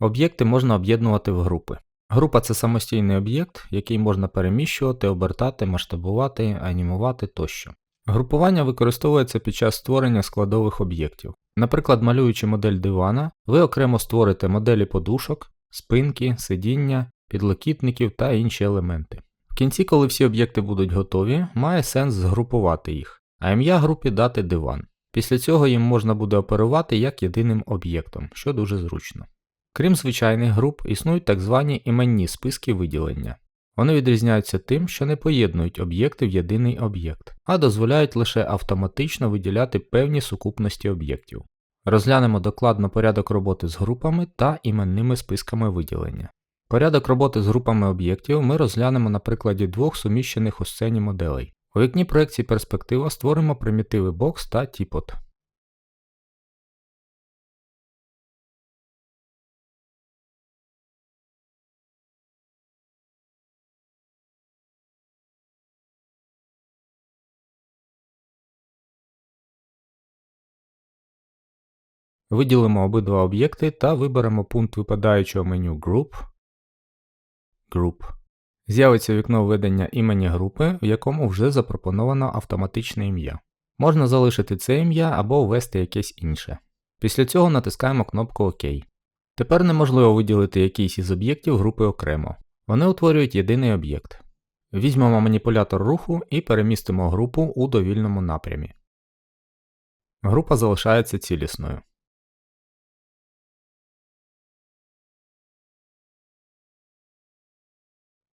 Об'єкти можна об'єднувати в групи. Група це самостійний об'єкт, який можна переміщувати, обертати, масштабувати, анімувати тощо. Групування використовується під час створення складових об'єктів. Наприклад, малюючи модель дивана, ви окремо створите моделі подушок, спинки, сидіння, підлокітників та інші елементи. В кінці, коли всі об'єкти будуть готові, має сенс згрупувати їх, а ім'я групі дати диван. Після цього їм можна буде оперувати як єдиним об'єктом, що дуже зручно. Крім звичайних груп, існують так звані іменні списки виділення. Вони відрізняються тим, що не поєднують об'єкти в єдиний об'єкт, а дозволяють лише автоматично виділяти певні сукупності об'єктів. Розглянемо докладно порядок роботи з групами та іменними списками виділення. Порядок роботи з групами об'єктів ми розглянемо на прикладі двох суміщених у сцені моделей. У вікні проекції перспектива створимо примітиви box та teapot. Виділимо обидва об'єкти та виберемо пункт випадаючого меню Group. Group. З'явиться вікно введення імені групи, в якому вже запропоновано автоматичне ім'я. Можна залишити це ім'я або ввести якесь інше. Після цього натискаємо кнопку ОК. Тепер неможливо виділити якийсь із об'єктів групи окремо. Вони утворюють єдиний об'єкт. Візьмемо маніпулятор руху і перемістимо групу у довільному напрямі. Група залишається цілісною.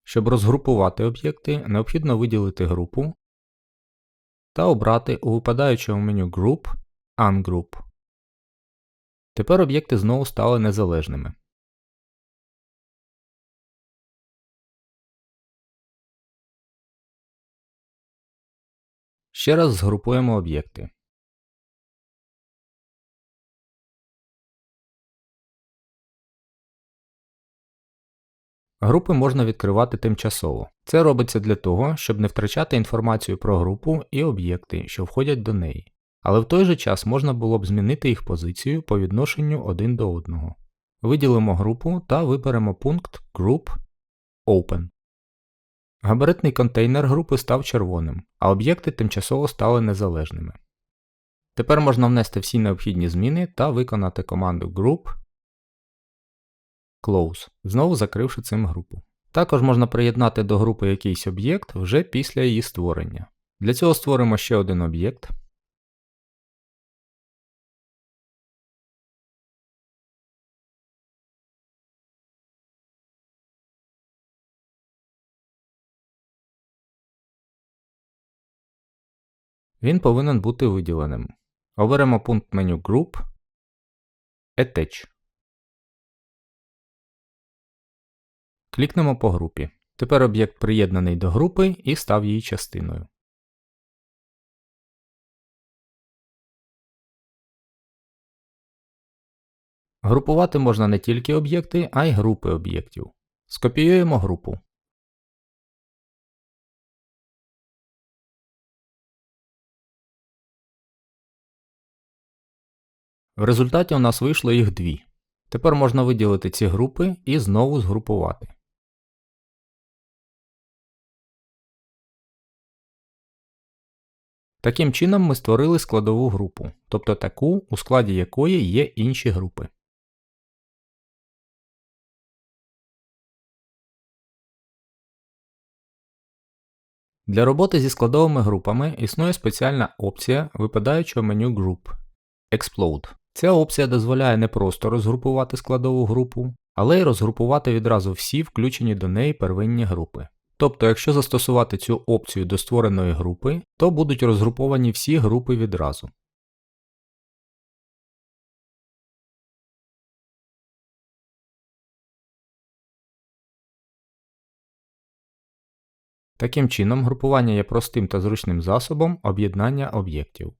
Щоб розгрупувати об'єкти, необхідно виділити групу та обрати у випадаючому меню Group Ungroup. Тепер об'єкти знову стали незалежними. Ще раз згрупуємо об'єкти. Групи можна відкривати тимчасово. Це робиться для того, щоб не втрачати інформацію про групу і об'єкти, що входять до неї. Але в той же час можна було б змінити їх позицію по відношенню один до одного. Виділимо групу та виберемо пункт Group Open. Габаритний контейнер групи став червоним, а об'єкти тимчасово стали незалежними. Тепер можна внести всі необхідні зміни та виконати команду Group Close, знову закривши цим групу. Також можна приєднати до групи якийсь об'єкт вже після її створення. Для цього створимо ще один об'єкт. Він повинен бути виділеним. Оберемо пункт меню Group, Attach. Клікнемо по групі. Тепер об'єкт приєднаний до групи і став її частиною. Групувати можна не тільки об'єкти, а й групи об'єктів. Скопіюємо групу. В результаті у нас вийшло їх дві. Тепер можна виділити ці групи і знову згрупувати. Таким чином ми створили складову групу, тобто таку, у складі якої є інші групи. Для роботи зі складовими групами існує спеціальна опція випадаючого меню Group Explode. Ця опція дозволяє не просто розгрупувати складову групу, але й розгрупувати відразу всі включені до неї первинні групи. Тобто, якщо застосувати цю опцію до створеної групи, то будуть розгруповані всі групи відразу. Таким чином, групування є простим та зручним засобом об'єднання об'єктів.